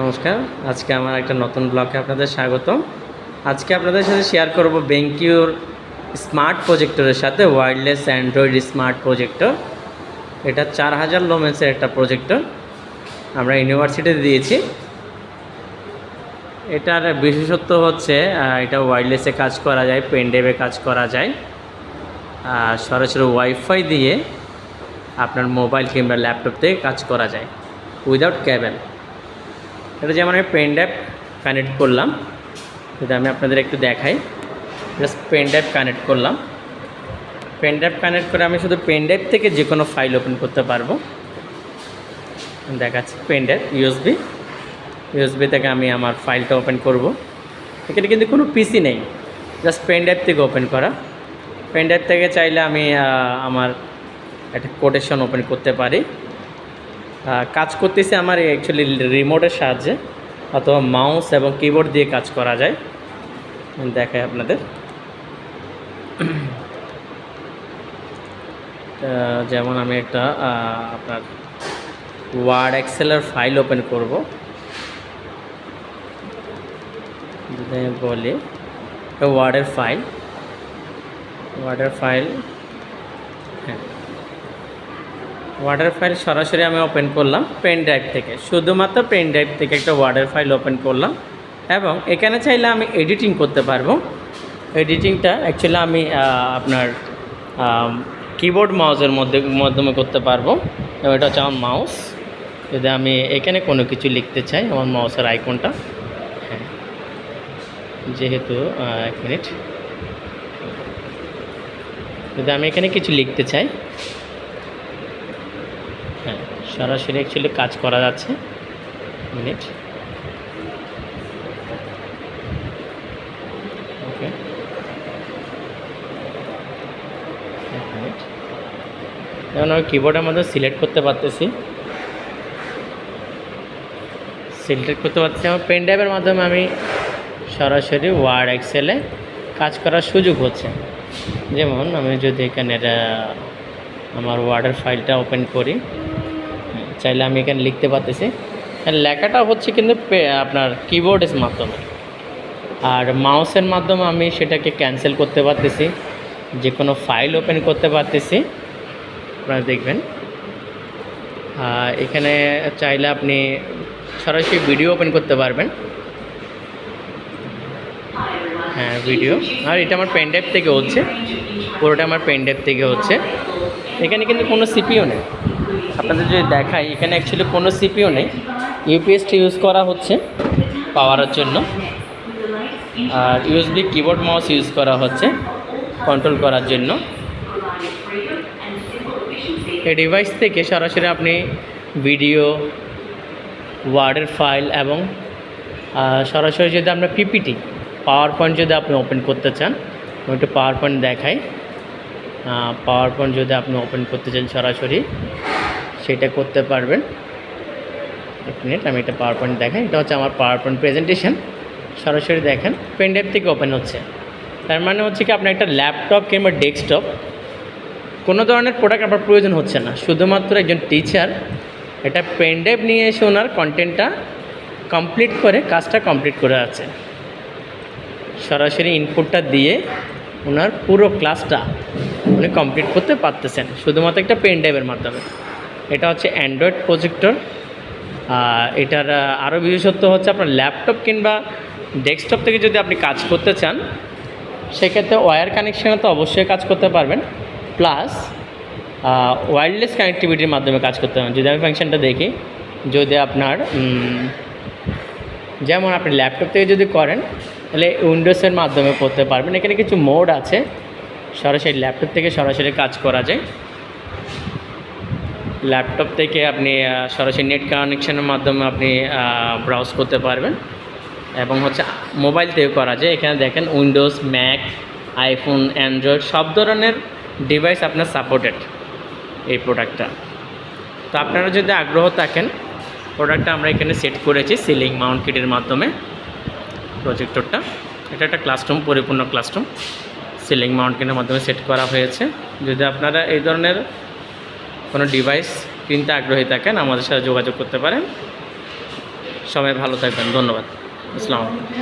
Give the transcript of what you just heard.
নমস্কার, আজকে আমার একটা নতুন ব্লগে আপনাদের স্বাগতম। আজকে আপনাদের সাথে শেয়ার করব বেঙ্কিউর স্মার্ট প্রজেক্টরের সাথে ওয়্যারলেস অ্যান্ড্রয়েড স্মার্ট প্রজেক্টর এটা চার হাজার লোমেন্সের একটা প্রজেক্টর আমরা ইউনিভার্সিটিতে দিয়েছি। এটার বিশেষত্ব হচ্ছে এটা ওয়্যারলেসে কাজ করা যায় পেনড্রাইভে কাজ করা যায়। আর সরাসরি ওয়াইফাই দিয়ে আপনার মোবাইল কিংবা ল্যাপটপ থেকে কাজ করা যায় উইদাউট ক্যাবেল এটা যেমন আমি পেন ড্রাইভ কানেক্ট করলাম যদি আমি আপনাদের একটু দেখাই। জাস্ট পেন ড্রাইভ কানেক্ট করলাম। পেন ড্রাইভ কানেক্ট করে আমি শুধু পেন ড্রাইভ থেকে যে কোনো ফাইল ওপেন করতে পারব। দেখাচ্ছি পেন ড্রাইভ ইউএসবি ইউএসবি থেকে আমি আমার ফাইলটা ওপেন করব। এখানে কিন্তু কোনো পিসি নেই। জাস্ট পেন ড্রাইভ থেকে ওপেন করা। পেন ড্রাইভ থেকে চাইলে আমি আমার একটা কোটেশন ওপেন করতে পারি। কাজ করতেছি আমার অ্যাকচুয়ালি রিমোটের সাহায্যে, অথবা মাউস এবং কিবোর্ড দিয়ে কাজ করা যায়। দেখাই আপনাদের। যেমন আমি একটা আপনার ওয়ার্ড এক্সেলের ফাইল ওপেন করব। বলি ওয়ার্ডের ফাইল ওয়ার্ডের ফাইল হ্যাঁ ওয়ার্ডের ফাইল সরাসরি আমি ওপেন করলাম পেন ড্রাইভ থেকে। শুধুমাত্র পেন ড্রাইভ থেকে একটা ওয়ার্ডের ফাইল ওপেন করলাম এবং এখানে চাইলে আমি এডিটিং করতে পারব। এডিটিংটা অ্যাকচুয়ালি আমি আপনার কিবোর্ড মাউসের মধ্যে, মাধ্যমে করতে পারব। এবং এটা হচ্ছে আমার মাউস যদি আমি এখানে কোনো কিছু লিখতে চাই, আমার মাউসের আইকনটা হ্যাঁ। যেহেতু এক মিনিট যদি আমি এখানে কিছু লিখতে চাই হ্যাঁ সরাসরি অ্যাকচুয়ালি কাজ করা যাচ্ছে। মিনিট ওকে মিনিট যেমন আমি কিবোর্ডের মধ্যে সিলেক্ট করতে পারতেছি। সিলেক্ট করতে পারতেছি। আমার পেন ড্রাইভের মাধ্যমে আমি সরাসরি ওয়ার্ড এক্সেলে কাজ করার সুযোগ হচ্ছে। যেমন আমি যদি এখানে আমার ওয়ার্ডের ফাইলটা ওপেন করি। চাইলে আমি এখানে লিখতে পারতেছি। লেখাটা হচ্ছে কিন্তু আপনার কিবোর্ডের মাধ্যমে। আর মাউসের মাধ্যমে আমি সেটাকে ক্যান্সেল করতে পারতেছি। যে কোনো ফাইল ওপেন করতে পারতেছি। আপনারা দেখবেন। এখানে চাইলে আপনি সরাসরি ভিডিও ওপেন করতে পারবেন। হ্যাঁ ভিডিও আর এটা আমার পেন ড্রাইভ থেকে হচ্ছে। পুরোটা আমার পেন ড্রাইভ থেকে হচ্ছে। এখানে কিন্তু কোনো সিপিও নেই। আপনাদের যদি দেখাই, এখানে অ্যাকচুয়ালি কোনো সিপিও নেই। ইউপিএসটি ইউজ করা হচ্ছে পাওয়ারের জন্য। আর ইউএসবি কিবোর্ড মাউস ইউজ করা হচ্ছে কন্ট্রোল করার জন্য। এই ডিভাইস থেকে সরাসরি আপনি ভিডিও ওয়ার্ডের ফাইল এবং সরাসরি যদি আমরা পিপিটি পাওয়ার পয়েন্ট যদি আপনি ওপেন করতে চান একটু পাওয়ার পয়েন্ট দেখাই। পাওয়ার পয়েন্ট যদি আপনি ওপেন করতে চান সরাসরি। সেটা করতে পারবেন। এক মিনিট, আমি এটা পাওয়ার পয়েন্ট দেখাই। এটা হচ্ছে আমার পাওয়ার পয়েন্ট প্রেজেন্টেশন সরাসরি দেখেন পেনড্রাইভ থেকে ওপেন হচ্ছে। তার মানে হচ্ছে কি, আপনার একটা ল্যাপটপ কিংবা ডেস্কটপ কোনো ধরনের প্রোডাক্ট আপনার প্রয়োজন হচ্ছে না। শুধুমাত্র একজন টিচার এটা পেনড্রাইভ নিয়ে এসে ওনার কন্টেন্টটা কমপ্লিট করে, কাজটা কমপ্লিট করে আছে। সরাসরি ইনপুটটা দিয়ে ওনার পুরো ক্লাসটা উনি কমপ্লিট করতে পারতেছেন। শুধুমাত্র একটা পেনড্রাইভের মাধ্যমে। এটা হচ্ছে অ্যান্ড্রয়েড প্রজেক্টর এটার আরও বিশেষত্ব হচ্ছে আপনার ল্যাপটপ কিংবা ডেস্কটপ থেকে যদি আপনি কাজ করতে চান, সেক্ষেত্রে ওয়্যার কানেকশানে তো অবশ্যই কাজ করতে পারবেন। প্লাস ওয়্যারলেস কানেক্টিভিটির মাধ্যমে কাজ করতে পারবেন। যদি আমি ফাংশনটা দেখি, যদি আপনার যেমন আপনি ল্যাপটপ থেকে যদি করেন, তাহলে উইন্ডোজের মাধ্যমে করতে পারবেন। এখানে কিছু মোড আছে। সরাসরি ল্যাপটপ থেকে সরাসরি কাজ করা যায়। ল্যাপটপ থেকে আপনি সরাসরি নেট কানেকশানের মাধ্যমে আপনি ব্রাউজ করতে পারবেন। এবং হচ্ছে মোবাইল থেকে করা যায়। এখানে দেখেন উইন্ডোজ ম্যাক আইফোন অ্যান্ড্রয়েড সব ধরনের ডিভাইস আপনার সাপোর্টেড এই প্রোডাক্টটা তো আপনারা যদি আগ্রহ থাকেন প্রোডাক্টটা আমরা এখানে সেট করেছি সিলিং মাউন্ট কিটের মাধ্যমে। প্রজেক্টরটা এটা একটা ক্লাসরুম পরিপূর্ণ ক্লাসরুম সিলিং মাউন্ট কিটের মাধ্যমে সেট করা হয়েছে। যদি আপনারা এই ধরনের কোনো ডিভাইস কিনতে আগ্রহী থাকেন, আমাদের সাথে যোগাযোগ করতে পারেন। সবাই ভালো থাকবেন, ধন্যবাদ। আসসালামু আলাইকুম।